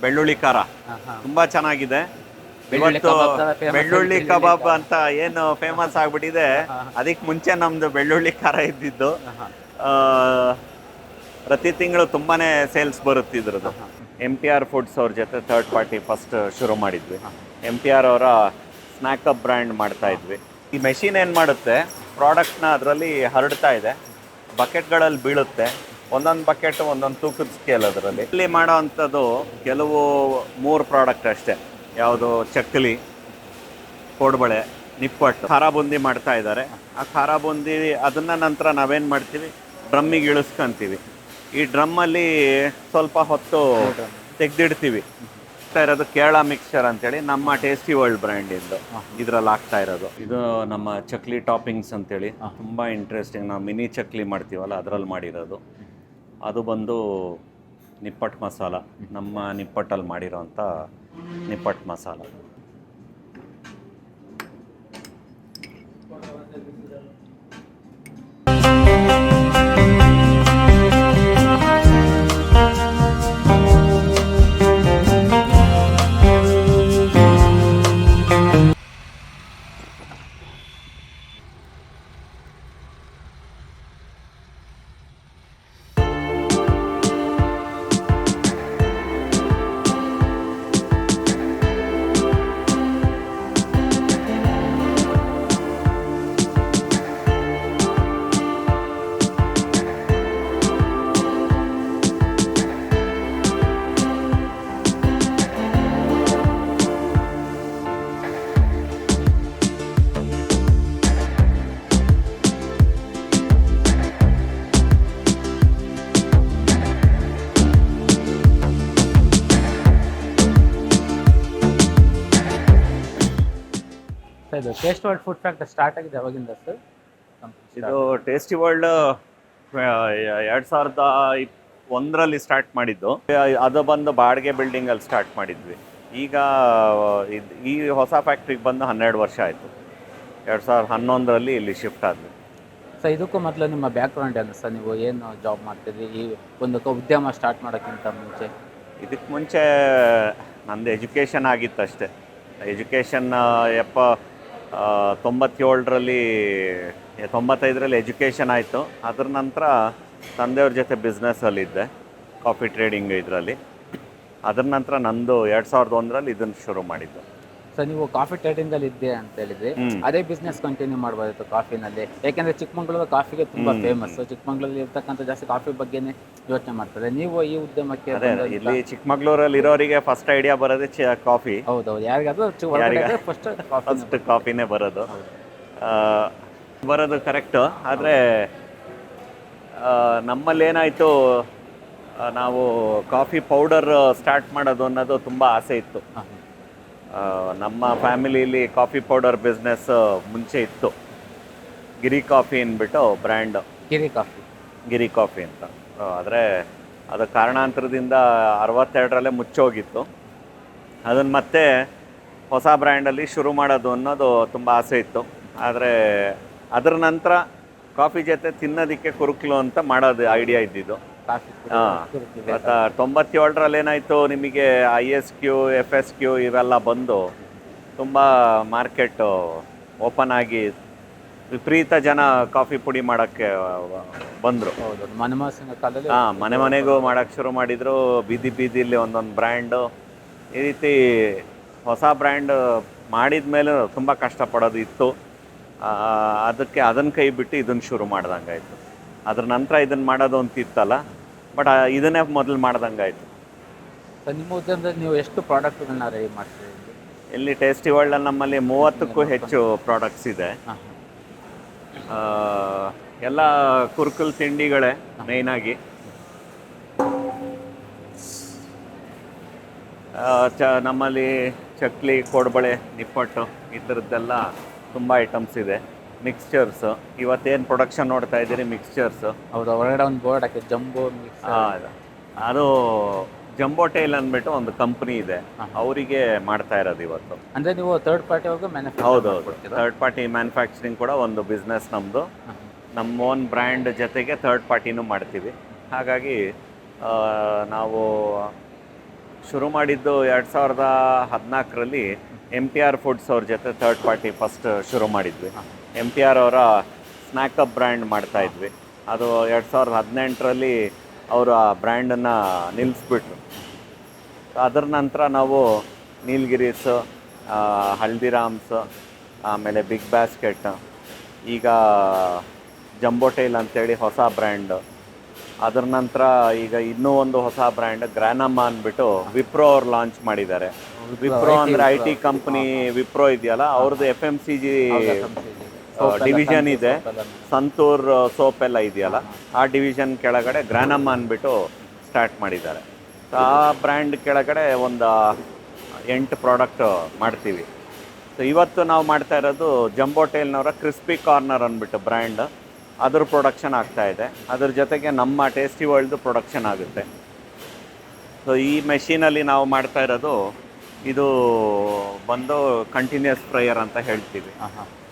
ಬೆಳ್ಳುಳ್ಳಿ ಖಾರ. ತುಂಬಾ ಚೆನ್ನಾಗಿದೆ. ಬೆಳ್ಳುಳ್ಳಿ ಇವತ್ತು ಕಬಾಬ್ ಬೆಳ್ಳುಳ್ಳಿ ಕಬಾಬ್ ಅಂತ ಏನು ಫೇಮಸ್ ಆಗ್ಬಿಟ್ಟಿದೆ. ಅದಕ್ಕೆ ಮುಂಚೆ ನಮ್ದು ಬೆಳ್ಳುಳ್ಳಿ ಖಾರ ಇದ್ದಿದ್ದು. ಆ, ಪ್ರತಿ ತಿಂಗಳು ತುಂಬಾನೇ ಸೇಲ್ಸ್ ಬರುತ್ತೆ ಇದ್ರದ್ದು. ಎಂ ಪಿ ಆರ್ ಫುಡ್ಸ್ ಅವ್ರ ಜೊತೆ ಥರ್ಡ್ ಪಾರ್ಟಿ ಫಸ್ಟ್ ಶುರು ಮಾಡಿದ್ವಿ. ಎಂ ಪಿ ಆರ್ ಅವರ ಸ್ನ್ಯಾಕಪ್ ಅಪ್ ಬ್ರ್ಯಾಂಡ್ ಮಾಡ್ತಾ ಇದ್ವಿ. ಈ ಮೆಷಿನ್ ಏನು ಮಾಡುತ್ತೆ? ಪ್ರಾಡಕ್ಟ್ನ ಅದರಲ್ಲಿ ಹರಡ್ತಾ ಇದೆ. ಬಕೆಟ್ಗಳಲ್ಲಿ ಬೀಳುತ್ತೆ. ಒಂದೊಂದು ಬಕೆಟ್ ಒಂದೊಂದು ತೂಕದ ಸ್ಕೇಲ್ ಅದರಲ್ಲಿ. ಇಲ್ಲಿ ಮಾಡೋ ಅಂಥದ್ದು ಕೆಲವು ಮೂರು ಪ್ರಾಡಕ್ಟ್ ಅಷ್ಟೇ. ಯಾವುದು ಚಕ್ಕಲಿ ಕೋಡ್ಬಳೆ ನಿಪ್ಪಟ್ಟು ಖಾರ ಬೂಂದಿ ಮಾಡ್ತಾ ಇದ್ದಾರೆ. ಆ ಖಾರ ಬೂಂದಿ ಅದನ್ನು ನಂತರ ನಾವೇನು ಮಾಡ್ತೀವಿ? ಡ್ರಮ್ಮಿಗೆ ಇಳಿಸ್ಕೊಂತೀವಿ. ಈ ಡ್ರಮ್ಮಲ್ಲಿ ಸ್ವಲ್ಪ ಹೊತ್ತು ತೆಗೆದಿಡ್ತೀವಿ. ಆಗ್ತಾ ಇರೋದು ಕೇರಳ ಮಿಕ್ಸ್ಚರ್ ಅಂತೇಳಿ ನಮ್ಮ ಟೇಸ್ಟಿ ವರ್ಲ್ಡ್ ಬ್ರ್ಯಾಂಡಿಂದು ಇದರಲ್ಲಿ ಆಗ್ತಾ ಇರೋದು. ಇದು ನಮ್ಮ ಚಕ್ಲಿ ಟಾಪಿಂಗ್ಸ್ ಅಂತೇಳಿ ತುಂಬ ಇಂಟ್ರೆಸ್ಟಿಂಗ್ ನಾವು ಮಿನಿ ಚಕ್ಲಿ ಮಾಡ್ತೀವಲ್ಲ ಅದರಲ್ಲಿ ಮಾಡಿರೋದು. ಅದು ಬಂದು ನಿಪ್ಪಟ್ಟು ಮಸಾಲ. ನಮ್ಮ ನಿಪ್ಪಟ್ಟಲ್ಲಿ ಮಾಡಿರೋಂಥ nippattu masala. Taste world food factory start ಆಗಿದೆ ಯಾವಾಗಿಂದ ಸರ್? ಇದು ಟೇಸ್ಟಿ ವರ್ಲ್ಡ್ ಎರಡು ಸಾವಿರದ ಇಪ್ ಒಂದರಲ್ಲಿ ಸ್ಟಾರ್ಟ್ ಮಾಡಿದ್ದು. ಅದು ಬಂದು ಬಾಡಿಗೆ ಬಿಲ್ಡಿಂಗಲ್ಲಿ ಸ್ಟಾರ್ಟ್ ಮಾಡಿದ್ವಿ. ಈಗ ಇದು ಈ ಹೊಸ ಫ್ಯಾಕ್ಟ್ರಿಗೆ ಬಂದು ಹನ್ನೆರಡು ವರ್ಷ ಆಯಿತು. ಎರಡು ಸಾವಿರದ ಹನ್ನೊಂದರಲ್ಲಿ ಇಲ್ಲಿ ಶಿಫ್ಟ್ ಆದ್ವಿ. ಸರ್ ಇದಕ್ಕೂ ಮೊದಲು ನಿಮ್ಮ ಬ್ಯಾಕ್ಗ್ರೌಂಡ್ ಏನು ಸರ್? ನೀವು ಏನು ಜಾಬ್ ಮಾಡ್ತಿದ್ರಿ? ಈ ಒಂದು ಉದ್ಯಮ ಸ್ಟಾರ್ಟ್ ಮಾಡೋಕ್ಕಿಂತ ಮುಂಚೆ. ಇದಕ್ಕೆ ಮುಂಚೆ ನಂದು ಎಜುಕೇಷನ್ ಆಗಿತ್ತು ಅಷ್ಟೇ ಎಜುಕೇಷನ್ ಎಪ್ಪ ತೊಂಬತ್ತೇಳರಲ್ಲಿ, ತೊಂಬತ್ತೈದರಲ್ಲಿ ಎಜುಕೇಷನ್ ಆಯಿತು. ಅದ್ರ ನಂತರ ತಂದೆಯವ್ರ ಜೊತೆ ಬಿಸ್ನೆಸ್ಸಲ್ಲಿದ್ದೆ ಕಾಫಿ ಟ್ರೇಡಿಂಗ್ ಇದರಲ್ಲಿ. ಅದರ ನಂತರ ನಂದು ಎರಡು ಸಾವಿರದ ಒಂದರಲ್ಲಿ ಇದನ್ನು ಶುರು ಮಾಡಿದ್ದು. ಸರ್ ನೀವು ಕಾಫಿ ಟ್ರೇಡಿಂಗಲ್ಲಿ ಇದ್ದೆ ಅಂತ ಹೇಳಿದ್ರಿ. ಅದೇ ಬಿಸ್ನೆಸ್ ಕಂಟಿನ್ಯೂ ಮಾಡಬಹುದು ಕಾಫಿನಲ್ಲಿ. ಯಾಕಂದ್ರೆ ಚಿಕ್ಕಮಂಗ್ಳೂರು ಕಾಫಿಗೆ ತುಂಬಾ ಫೇಮಸ್ ಚಿಕ್ಕಮಂಗ್ಳೂರಲ್ಲಿ ಇರ್ತಕ್ಕಂಥ ಜಾಸ್ತಿ ಕಾಫಿ ಬಗ್ಗೆನೇ ಯೋಚನೆ ಮಾಡ್ತಾರೆ. ನೀವು ಈ ಉದ್ಯಮಕ್ಕೆ ಇಲ್ಲಿ ಚಿಕ್ಕಮಂಗ್ಳೂರಲ್ಲಿ ಇರೋರಿಗೆ ಫಸ್ಟ್ ಐಡಿಯಾ ಬರೋದೇ ಕಾಫಿ. ಹೌದೌದು. ಯಾರಿಗಾದ್ರೂ ಫಸ್ಟ್ ಫಸ್ಟ್ ಕಾಫಿನೇ ಬರೋದು. ಬರೋದು ಕರೆಕ್ಟ್ ಆದ್ರೆ ನಮ್ಮಲ್ಲಿ ಏನಾಯ್ತು ನಾವು ಕಾಫಿ ಪೌಡರ್ ಸ್ಟಾರ್ಟ್ ಮಾಡೋದು ಅನ್ನೋದು ತುಂಬಾ ಆಸೆ ಇತ್ತು. ನಮ್ಮ ಫ್ಯಾಮಿಲಿಲಿ ಕಾಫಿ ಪೌಡರ್ ಬಿಸ್ನೆಸ್ ಮುಂಚೆ ಇತ್ತು. ಗಿರಿ ಕಾಫಿ ಅಂದ್ಬಿಟ್ಟು brand. Giri coffee. Giri coffee ಅಂತ. ಆದರೆ ಅದು ಕಾರಣಾಂತರದಿಂದ ಅರವತ್ತೆರಡರಲ್ಲೇ ಮುಚ್ಚೋಗಿತ್ತು. ಅದನ್ನು ಮತ್ತೆ ಹೊಸ ಬ್ರ್ಯಾಂಡಲ್ಲಿ ಶುರು ಮಾಡೋದು ಅನ್ನೋದು ತುಂಬ ಆಸೆ ಇತ್ತು. ಆದರೆ ಅದರ ನಂತರ ಕಾಫಿ ಜೊತೆ ತಿನ್ನೋದಕ್ಕೆ ಕುರುಕ್ಲು ಅಂತ ಮಾಡೋದು ಐಡಿಯಾ ಇದ್ದಿದ್ದು. ತೊಂಬತ್ತೇಳರಲ್ಲಿ ಏನಾಯಿತು ನಿಮಗೆ I S Q F S Q ಇವೆಲ್ಲ ಬಂದು ತುಂಬ ಮಾರ್ಕೆಟ್ ಓಪನ್ ಆಗಿ ವಿಪರೀತ ಜನ ಕಾಫಿ ಪುಡಿ ಮಾಡೋಕ್ಕೆ ಬಂದರು. ಹಾಂ ಮನೆ ಮನೆಗೂ ಮಾಡೋಕ್ಕೆ ಶುರು ಮಾಡಿದರು. ಬೀದಿ ಬೀದಿಲಿ ಒಂದೊಂದು ಬ್ರ್ಯಾಂಡು. ಈ ರೀತಿ ಹೊಸ ಬ್ರ್ಯಾಂಡ್ ಮಾಡಿದ ಮೇಲೆ ತುಂಬ ಕಷ್ಟಪಡೋದು ಇತ್ತು. ಅದಕ್ಕೆ ಅದನ್ನು ಕೈ ಬಿಟ್ಟು ಇದನ್ನು ಶುರು ಮಾಡ್ದಂಗಾಯ್ತು. ಅದ್ರ ನಂತರ ಇದನ್ನು ಮಾಡೋದು ಅಂತ ಇತ್ತಲ್ಲ ಬಟ್ ಇದನ್ನೇ ಮೊದಲು ಮಾಡ್ದಂಗಾಯ್ತು. ನಿಮ್ಮ ಉದ್ಯಮದಲ್ಲಿ ನೀವು ಎಷ್ಟು ಪ್ರಾಡಕ್ಟ್ಗಳನ್ನ ರೆಡಿ ಮಾಡ್ತೀರಿ? ಇಲ್ಲಿ ಟೇಸ್ಟಿ ವರ್ಲ್ಡಲ್ಲಿ ನಮ್ಮಲ್ಲಿ ಮೂವತ್ತಕ್ಕೂ ಹೆಚ್ಚು ಪ್ರಾಡಕ್ಟ್ಸ್ ಇದೆ. ಆ, ಎಲ್ಲ ಕುರ್ಕುಲ್ ತಿಂಡಿಗಳೇ ಮೇಯ್ನಾಗಿ. ಆ, ಚ ನಮ್ಮಲ್ಲಿ ಚಕ್ಲಿ ಕೋಡ್ಬಳೆ ನಿಪ್ಪಟ್ಟು ಈ ಥರದ್ದೆಲ್ಲ ತುಂಬ ಐಟಮ್ಸ್ ಇದೆ. ಮಿಕ್ಸ್ಚರ್ಸ್ ಇವತ್ತೇನು ಪ್ರೊಡಕ್ಷನ್ ನೋಡ್ತಾ ಇದ್ದೀರಿ? ಮಿಕ್ಸ್ಚರ್ಸ್ ಹೌದು ಹೊರಗಡೆ ಒಂದು ಬೋರ್ಡ್ ಹಾಕಿ ಜಂಬೋ ಮಿಕ್ಸ್ ಅದು ಜಂಬೋ ಟೈಲ್ ಅಂದ್ಬಿಟ್ಟು ಒಂದು ಕಂಪ್ನಿ ಇದೆ. ಅವರಿಗೆ ಮಾಡ್ತಾ ಇರೋದು ಇವತ್ತು. ಅಂದ್ರೆ ನೀವು ಥರ್ಡ್ ಪಾರ್ಟಿ ಹೌದು ಹೌದು. ಥರ್ಡ್ ಪಾರ್ಟಿ ಮ್ಯಾನುಫ್ಯಾಕ್ಚರಿಂಗ್ ಕೂಡ ಒಂದು ಬಿಸ್ನೆಸ್ ನಮ್ಮದು ನಮ್ಮ ಓನ್ ಬ್ರ್ಯಾಂಡ್ ಜೊತೆಗೆ ಥರ್ಡ್ ಪಾರ್ಟಿನೂ ಮಾಡ್ತೀವಿ. ಹಾಗಾಗಿ ನಾವು ಶುರು ಮಾಡಿದ್ದು ಎರಡು ಸಾವಿರದ ಹದಿನಾಲ್ಕರಲ್ಲಿ ಎಂ ಟಿ ಆರ್ ಫುಡ್ಸ್ ಅವ್ರ ಜೊತೆ ಥರ್ಡ್ ಪಾರ್ಟಿ ಫಸ್ಟ್ ಶುರು ಮಾಡಿದ್ವಿ. ಎಂ ಟಿ ಆರ್ ಅವರ ಸ್ನ್ಯಾಕಪ್ ಬ್ರ್ಯಾಂಡ್ ಮಾಡ್ತಾ ಇದ್ವಿ. ಅದು ಎರಡು ಸಾವಿರದ ಹದಿನೆಂಟರಲ್ಲಿ ಅವರು ಆ ಬ್ರ್ಯಾಂಡನ್ನು ನಿಲ್ಲಿಸ್ಬಿಟ್ರು ಅದರ ನಂತರ ನಾವು ನೀಲ್ಗಿರೀಸ್ ಹಲ್ದಿರಾಮ್ಸ್ ಆಮೇಲೆ ಬಿಗ್ ಬ್ಯಾಸ್ಕೆಟ್ ಈಗ ಜಂಬೋಟೈಲ್ ಅಂತೇಳಿ ಹೊಸ ಬ್ರ್ಯಾಂಡ್. ಅದರ ನಂತರ ಈಗ ಇನ್ನೂ ಒಂದು ಹೊಸ ಬ್ರ್ಯಾಂಡ್ ಗ್ರಾನಮ್ಮ ಅಂದ್ಬಿಟ್ಟು ವಿಪ್ರೋ ಅವ್ರು ಲಾಂಚ್ ಮಾಡಿದ್ದಾರೆ. ವಿಪ್ರೋ ಅಂದ್ರೆ ಐ ಟಿ ಕಂಪ್ನಿ ವಿಪ್ರೋ ಇದೆಯಲ್ಲ ಅವ್ರದ್ದು F M C G. Division ಇದೆ. ಸಂತೂರ್ ಸೋಪ್ ಎಲ್ಲ ಇದೆಯಲ್ಲ ಆ ಡಿವಿಷನ್ ಕೆಳಗಡೆ ಗ್ರಾನಮ್ಮ ಅಂದ್ಬಿಟ್ಟು ಸ್ಟಾರ್ಟ್ ಮಾಡಿದ್ದಾರೆ. ಸೊ ಆ ಬ್ರ್ಯಾಂಡ್ ಕೆಳಗಡೆ ಒಂದು ಎಂಟು ಪ್ರಾಡಕ್ಟ್ ಮಾಡ್ತೀವಿ. ಸೊ ಇವತ್ತು ನಾವು ಮಾಡ್ತಾ ಇರೋದು ಜಂಬೋಟೇಲ್ನವರ ಕ್ರಿಸ್ಪಿ ಕಾರ್ನರ್ ಅಂದ್ಬಿಟ್ಟು ಬ್ರ್ಯಾಂಡ್ ಅದ್ರ ಪ್ರೊಡಕ್ಷನ್ ಆಗ್ತಾ ಇದೆ. ಅದ್ರ ಜೊತೆಗೆ ನಮ್ಮ ಟೇಸ್ಟಿ ವರ್ಲ್ಡ್ ಪ್ರೊಡಕ್ಷನ್ ಆಗುತ್ತೆ. ಸೊ ಈ ಮೆಷಿನಲ್ಲಿ ನಾವು ಮಾಡ್ತಾ ಇರೋದು ಇದು ಬಂದು ಕಂಟಿನ್ಯೂಸ್ ಫ್ರೈಯರ್ ಅಂತ ಹೇಳ್ತೀವಿ.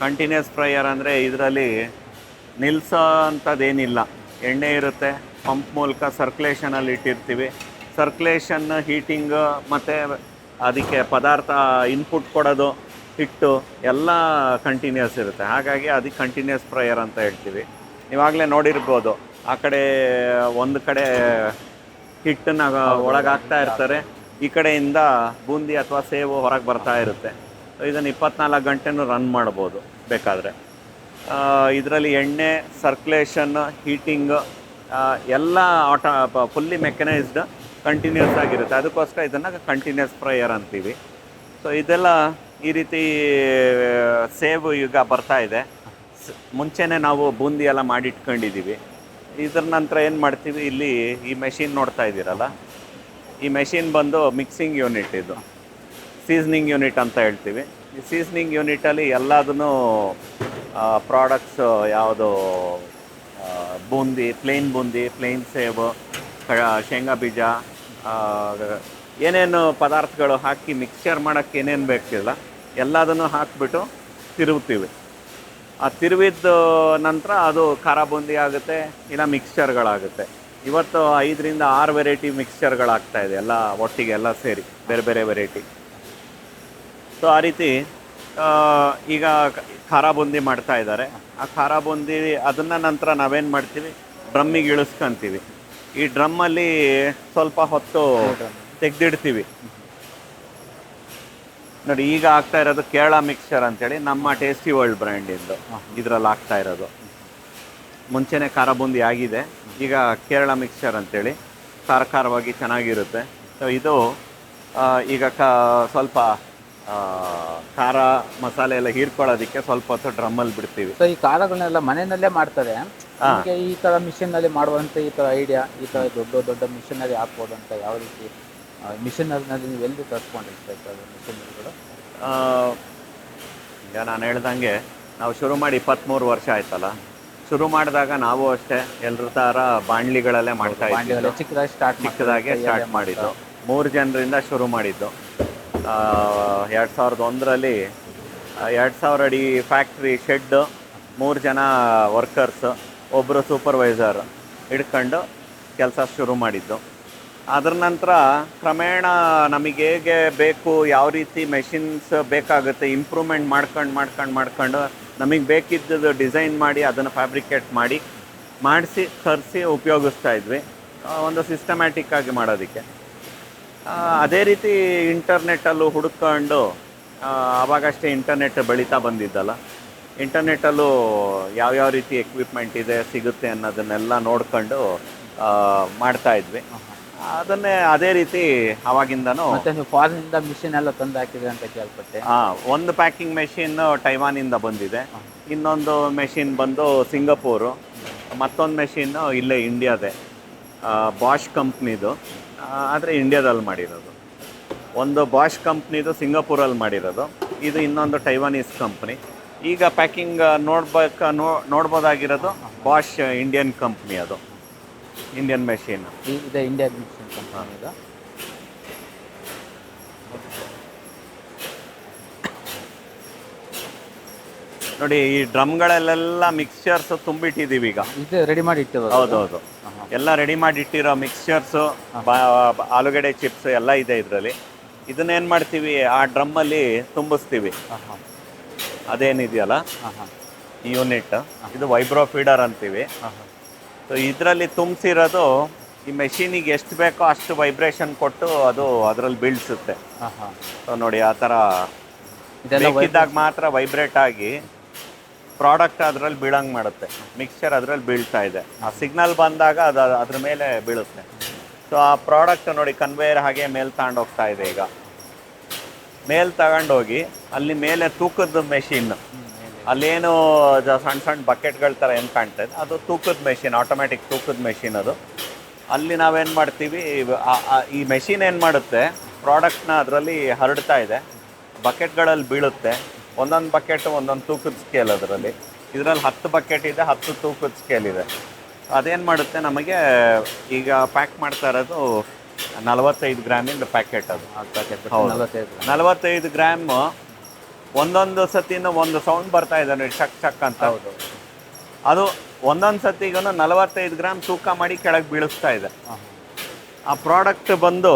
ಕಂಟಿನ್ಯೂಸ್ ಫ್ರೈಯರ್ ಅಂದರೆ ಇದರಲ್ಲಿ ನಿಲ್ಸೋ ಅಂಥದ್ದೇನಿಲ್ಲ ಎಣ್ಣೆ ಇರುತ್ತೆ ಪಂಪ್ ಮೂಲಕ ಸರ್ಕ್ಯುಲೇಷನಲ್ಲಿ ಇಟ್ಟಿರ್ತೀವಿ. ಸರ್ಕ್ಯುಲೇಷನ್ ಹೀಟಿಂಗ್ ಮತ್ತು ಅದಕ್ಕೆ ಪದಾರ್ಥ ಇನ್ಪುಟ್ ಕೊಡೋದು ಹಿಟ್ಟು ಎಲ್ಲ ಕಂಟಿನ್ಯೂಸ್ ಇರುತ್ತೆ. ಹಾಗಾಗಿ ಅದಕ್ಕೆ ಕಂಟಿನ್ಯೂಸ್ ಫ್ರೈಯರ್ ಅಂತ ಹೇಳ್ತೀವಿ. ಇವಾಗಲೇ ನೋಡಿರ್ಬೋದು ಆ ಕಡೆ ಒಂದು ಕಡೆ ಹಿಟ್ಟನ್ನ ಒಳಗಾಗ್ತಾ ಇರ್ತಾರೆ. ಈ ಕಡೆಯಿಂದ ಬೂಂದಿ ಅಥವಾ ಸೇವು ಹೊರಗೆ ಬರ್ತಾ ಇರುತ್ತೆ. ಇದನ್ನು ಇಪ್ಪತ್ನಾಲ್ಕು ಗಂಟೆನೂ ರನ್ ಮಾಡ್ಬೋದು ಬೇಕಾದರೆ. ಇದರಲ್ಲಿ ಎಣ್ಣೆ ಸರ್ಕ್ಯುಲೇಷನ್ ಹೀಟಿಂಗ್ ಎಲ್ಲ ಆಟ ಫುಲ್ಲಿ ಮೆಕನೈಸ್ಡ್ ಕಂಟಿನ್ಯೂಸ್ ಆಗಿರುತ್ತೆ. ಅದಕ್ಕೋಸ್ಕರ ಇದನ್ನು ಕಂಟಿನ್ಯೂಸ್ ಫ್ರೈಯರ್ ಅಂತೀವಿ. ಸೊ ಇದೆಲ್ಲ ಈ ರೀತಿ ಸೇವು ಈಗ ಬರ್ತಾ ಇದೆ. ಮುಂಚೆನೇ ನಾವು ಬೂಂದಿ ಎಲ್ಲ ಮಾಡಿಟ್ಕೊಂಡಿದ್ದೀವಿ. ಇದ್ರ ನಂತರ ಏನು ಮಾಡ್ತೀವಿ? ಇಲ್ಲಿ ಈ ಮೆಷಿನ್ ನೋಡ್ತಾ ಇದ್ದೀರಲ್ಲ? ಈ ಮೆಷಿನ್ ಬಂದು ಮಿಕ್ಸಿಂಗ್ ಯೂನಿಟ್ ಇದು. ಸೀಸ್ನಿಂಗ್ ಯೂನಿಟ್ ಅಂತ ಹೇಳ್ತೀವಿ. ಈ ಸೀಸ್ನಿಂಗ್ ಯೂನಿಟಲ್ಲಿ ಎಲ್ಲದನ್ನು ಪ್ರಾಡಕ್ಟ್ಸ್ ಯಾವುದು ಬೂಂದಿ ಪ್ಲೇನ್ ಬೂಂದಿ ಪ್ಲೇನ್ ಸೇಬು ಶೇಂಗಾ ಬೀಜ ಏನೇನು ಪದಾರ್ಥಗಳು ಹಾಕಿ ಮಿಕ್ಸ್ಚರ್ ಮಾಡೋಕ್ಕೆ ಏನೇನು ಬೇಕಿಲ್ಲ, ಎಲ್ಲದನ್ನು ಹಾಕಿಬಿಟ್ಟು ತಿರುವುತ್ತೀವಿ ಆ ತಿರುವಿದ ನಂತರ ಅದು ಖಾರ ಬೂಂದಿ ಆಗುತ್ತೆ, ಇಲ್ಲ ಮಿಕ್ಸ್ಚರ್ಗಳಾಗುತ್ತೆ ಇವತ್ತು ಐದರಿಂದ ಆರು ವೆರೈಟಿ ಮಿಕ್ಸ್ಚರ್ಗಳಾಗ್ತಾ ಇದೆ, ಎಲ್ಲ ಒಟ್ಟಿಗೆ ಎಲ್ಲ ಸೇರಿ, ಬೇರೆ ಬೇರೆ ವೆರೈಟಿ ಸೊ ಆ ರೀತಿ ಈಗ ಖಾರ ಬೂಂದಿ ಮಾಡ್ತಾ ಇದ್ದಾರೆ. ಆ ಖಾರ ಬೂಂದಿ ಅದನ್ನ ನಂತರ ನಾವೇನು ಮಾಡ್ತೀವಿ? ಡ್ರಮ್ಮಿಗೆ ಇಳಿಸ್ಕೊಂತೀವಿ. ಈ ಡ್ರಮ್ಮಲ್ಲಿ ಸ್ವಲ್ಪ ಹೊತ್ತು ತೆಗೆದಿಡ್ತೀವಿ. ನೋಡಿ, ಈಗ ಆಗ್ತಾ ಇರೋದು ಕೇರಳ ಮಿಕ್ಸ್ಚರ್ ಅಂತೇಳಿ, ನಮ್ಮ ಟೇಸ್ಟಿ ವರ್ಲ್ಡ್ ಬ್ರ್ಯಾಂಡಿಂದು ಇದರಲ್ಲಿ ಆಗ್ತಾ ಇರೋದು. ಮುಂಚೆನೇ ಖಾರ ಬೂಂದಿ ಆಗಿದೆ. ಈಗ ಕೇರಳ ಮಿಕ್ಸ್ಚರ್ ಅಂತೇಳಿ ಖಾರ ಖಾರವಾಗಿ ಚೆನ್ನಾಗಿರುತ್ತೆ. ಸೊ ಇದು ಈಗ ಕ ಸ್ವಲ್ಪ ಖಾರ ಮಸಾಲೆ ಎಲ್ಲ ಹೀರ್ಕೊಳ್ಳೋದಕ್ಕೆ ಸ್ವಲ್ಪ ಹೊತ್ತು ಡ್ರಮ್ಮಲ್ಲಿ ಬಿಡ್ತೀವಿ. ಸೊ ಈ ಖಾರಗಳನ್ನೆಲ್ಲ ಮನೆಯಲ್ಲೇ ಮಾಡ್ತಾರೆ? ಈ ತರ ಮಿಷನ್ನಲ್ಲಿ ಮಾಡುವಂತ ಈ ತರ ಐಡಿಯಾ ಈ ತರ ದೊಡ್ಡ ದೊಡ್ಡ ಮಿಷನರಿ ಹಾಕ್ಬೋದು ಅಂತ ಯಾವ ರೀತಿ ಮಿಷನರಿನಲ್ಲಿ ನೀವು ಎಲ್ಲಿ ತರ್ಸ್ಕೊಂಡಿರ್ಬೇಕು ಮಿಷನರಿಗಳು ಆ, ಈಗ ನಾನು ಹೇಳ್ದಂಗೆ ನಾವು ಶುರು ಮಾಡಿ ಇಪ್ಪತ್ತ್ಮೂರು ವರ್ಷ ಆಯ್ತಲ್ಲ. ಶುರು ಮಾಡಿದಾಗ ನಾವು ಅಷ್ಟೇ ಎಲ್ಲರ ತರ ಬಾಣ್ಲಿಗಳಲ್ಲೇ ಮಾಡ್ತಾ ಇದ್ದೀವಿ ಚಿಕ್ಕದಾಗಿ ಸ್ಟಾರ್ಟ್ ಚಿಕ್ಕದಾಗೆ ಸ್ಟಾರ್ಟ್ ಮಾಡಿದ್ದು. ಮೂರು ಜನರಿಂದ ಶುರು ಮಾಡಿದ್ದು. ಎರಡು ಸಾವಿರದ ಒಂದರಲ್ಲಿ ಎರಡು ಸಾವಿರ ಅಡಿ ಫ್ಯಾಕ್ಟ್ರಿ ಶೆಡ್ ಮೂರು ಜನ ವರ್ಕರ್ಸ್ ಒಬ್ಬರು ಸೂಪರ್ವೈಸರ್ ಹಿಡ್ಕೊಂಡು ಕೆಲಸ ಶುರು ಮಾಡಿದ್ದು. ಅದರ ನಂತರ ಕ್ರಮೇಣ ನಮಗೆ ಹೇಗೆ ಬೇಕು ಯಾವ ರೀತಿ ಮೆಷಿನ್ಸ್ ಬೇಕಾಗುತ್ತೆ ಇಂಪ್ರೂವ್ಮೆಂಟ್ ಮಾಡ್ಕೊಂಡು ಮಾಡ್ಕೊಂಡು ಮಾಡ್ಕೊಂಡು ನಮಗೆ ಬೇಕಿದ್ದದ್ದು ಡಿಸೈನ್ ಮಾಡಿ, ಅದನ್ನು ಫ್ಯಾಬ್ರಿಕೇಟ್ ಮಾಡಿ, ಮಾಡಿಸಿ ತರಿಸಿ ಉಪಯೋಗಿಸ್ತಾ ಇದ್ವಿ. ಒಂದು ಸಿಸ್ಟಮ್ಯಾಟಿಕ್ ಆಗಿ ಮಾಡೋದಕ್ಕೆ. ಅದೇ ರೀತಿ ಇಂಟರ್ನೆಟ್ಟಲ್ಲೂ ಹುಡುಕೊಂಡು ಆವಾಗಷ್ಟೇ ಇಂಟರ್ನೆಟ್ ಬೆಳೀತಾ ಬಂದಿದ್ದಲ್ಲ. ಇಂಟರ್ನೆಟ್ಟಲ್ಲೂ ಯಾವ್ಯಾವ ರೀತಿ ಎಕ್ವಿಪ್ಮೆಂಟ್ ಇದೆ, ಸಿಗುತ್ತೆ ಅನ್ನೋದನ್ನೆಲ್ಲ ನೋಡ್ಕೊಂಡು ಮಾಡ್ತಾ ಇದ್ವಿ. ಅದನ್ನೇ ಅದೇ ರೀತಿ ಅವಾಗಿಂದನೂ ಮತ್ತೆ ನೀವು ಫಾರಿನ್ ಇಂದ ಮಿಷಿನ್ ಎಲ್ಲ ತಂದು ಹಾಕಿದ್ರೆ ಅಂತ ಕೇಳ್ಪಟ್ಟೆ. ಆ, ಒಂದು ಪ್ಯಾಕಿಂಗ್ ಮೆಷಿನ್ ಟೈವಾನಿಂದ ಬಂದಿದೆ. ಇನ್ನೊಂದು ಮೆಷಿನ್ ಬಂದು ಸಿಂಗಪೂರು. ಮತ್ತೊಂದು ಮೆಷಿನ್ ಇಲ್ಲೇ ಇಂಡಿಯಾದೆ. ಬಾಷ್ ಕಂಪ್ನಿದು ಆದರೆ ಇಂಡಿಯಾದಲ್ಲಿ ಮಾಡಿರೋದು. ಒಂದು ಬಾಷ್ ಕಂಪ್ನಿದು ಸಿಂಗಪೂರಲ್ಲಿ ಮಾಡಿರೋದು. ಇದು ಇನ್ನೊಂದು ಟೈವಾನೀಸ್ ಕಂಪ್ನಿ ಈಗ ಪ್ಯಾಕಿಂಗ್ ನೋಡ್ಬೇಕು ನೋ ನೋಡ್ಬೋದಾಗಿರೋದು ಬಾಷ್ ಇಂಡಿಯನ್ ಕಂಪ್ನಿ ಅದು. ಇಂಡಿಯನ್ ಮೆಷಿನ್ ಇದೆ ಇಂಡಿಯನ್ ಮೆಷಿನ್ ಕಂಪನಿ ಇದು. ನೋಡಿ ಈ ಡ್ರಮ್ಗಳಲ್ಲೆಲ್ಲ ಮಿಕ್ಸ್ಚರ್ಸ್ ತುಂಬಿಟ್ಟಿದ್ದೀವಿ ಈಗ. ಇದು ರೆಡಿ ಮಾಡಿ ಇಟ್ಟಿರೋದು. ಹೌದು ಹೌದು ಎಲ್ಲ ರೆಡಿ ಮಾಡಿ ಇಟ್ಟಿರೋ ಮಿಕ್ಸ್ಚರ್ಸು ಆಲೂಗಡ್ಡೆ ಚಿಪ್ಸ್ ಎಲ್ಲ ಇದೆ ಇದರಲ್ಲಿ. ಇದನ್ನೇನು ಮಾಡ್ತೀವಿ ಆ ಡ್ರಮ್ಮಲ್ಲಿ ತುಂಬಿಸ್ತೀವಿ. ಅದೇನಿದೆಯಲ್ಲ? ಯೂನಿಟ್ ಇದು ವೈಬ್ರೋ ಫೀಡರ್ ಅಂತೀವಿ. ಸೊ ಇದರಲ್ಲಿ ತುಂಬಿಸಿರೋದು ಈ ಮೆಷಿನಿಗೆ ಎಷ್ಟು ಬೇಕೋ ಅಷ್ಟು ವೈಬ್ರೇಷನ್ ಕೊಟ್ಟು ಅದು ಅದರಲ್ಲಿ ಬೀಳ್ಸುತ್ತೆ. ಹಾಂ ಹಾಂ ಸೊ ನೋಡಿ ಆ ಥರ ಬೇಕಿದ್ದಾಗ ಮಾತ್ರ ವೈಬ್ರೇಟ್ ಆಗಿ ಪ್ರಾಡಕ್ಟ್ ಅದರಲ್ಲಿ ಬೀಳಂಗೆ ಮಾಡುತ್ತೆ. ಮಿಕ್ಸ್ಚರ್ ಅದರಲ್ಲಿ ಬೀಳ್ತಾ ಇದೆ. ಆ ಸಿಗ್ನಲ್ ಬಂದಾಗ ಅದು ಅದ್ರ ಮೇಲೆ ಬೀಳುತ್ತೆ. ಸೊ ಆ ಪ್ರಾಡಕ್ಟ್ ನೋಡಿ ಕನ್ವೇಯರ್ ಹಾಗೆ ಮೇಲೆ ತಗೊಂಡು ಹೋಗ್ತಾ ಇದೆ ಈಗ. ಮೇಲೆ ತಗೊಂಡೋಗಿ ಅಲ್ಲಿ ಮೇಲೆ ತೂಕದ ಮೆಷಿನ್ ಅಲ್ಲೇನು ಸಣ್ಣ ಸಣ್ಣ ಬಕೆಟ್ಗಳ ಥರ ಏನು ಕಾಣ್ತಾ ಇದೆ ಅದು ತೂಕದ ಮೆಷಿನ್ ಆಟೋಮ್ಯಾಟಿಕ್ ತೂಕದ ಮೆಷಿನ್ ಅದು. ಅಲ್ಲಿ ನಾವೇನು ಮಾಡ್ತೀವಿ ಈ ಮೆಷಿನ್ ಏನು ಮಾಡುತ್ತೆ ಪ್ರಾಡಕ್ಟ್ನ ಅದರಲ್ಲಿ ಹರಡ್ತಾ ಇದೆ. ಬಕೆಟ್ಗಳಲ್ಲಿ ಬೀಳುತ್ತೆ. ಒಂದೊಂದು ಬಕೆಟ್ ಒಂದೊಂದು ತೂಕದ ಸ್ಕೇಲ್ ಅದರಲ್ಲಿ. ಇದರಲ್ಲಿ ಹತ್ತು ಬಕೆಟ್ ಇದೆ ಹತ್ತು ತೂಕದ ಸ್ಕೇಲ್ ಇದೆ. ಅದೇನು ಮಾಡುತ್ತೆ ನಮಗೆ ಈಗ ಪ್ಯಾಕ್ ಮಾಡ್ತಾ ಇರೋದು ನಲವತ್ತೈದು ಗ್ರಾಮಿಂದ ಪ್ಯಾಕೆಟ್ ಅದು. ಪ್ಯಾಕೆಟ್ ನಲವತ್ತೈದು ನಲವತ್ತೈದು ಗ್ರಾಮ್ ಒಂದೊಂದು ಸತಿನ ಒಂದು ಸೌಂಡ್ ಬರ್ತಾ ಇದೆ ನೋಡಿ ಚಕ್ ಚಕ್ ಅಂತ. ಹೌದು. ಅದು ಒಂದೊಂದು ಸತಿಗೂ ನಲವತ್ತೈದು ಗ್ರಾಮ್ ತೂಕ ಮಾಡಿ ಕೆಳಗೆ ಬೀಳಿಸ್ತಾ ಇದೆ. ಆ ಪ್ರಾಡಕ್ಟ್ ಬಂದು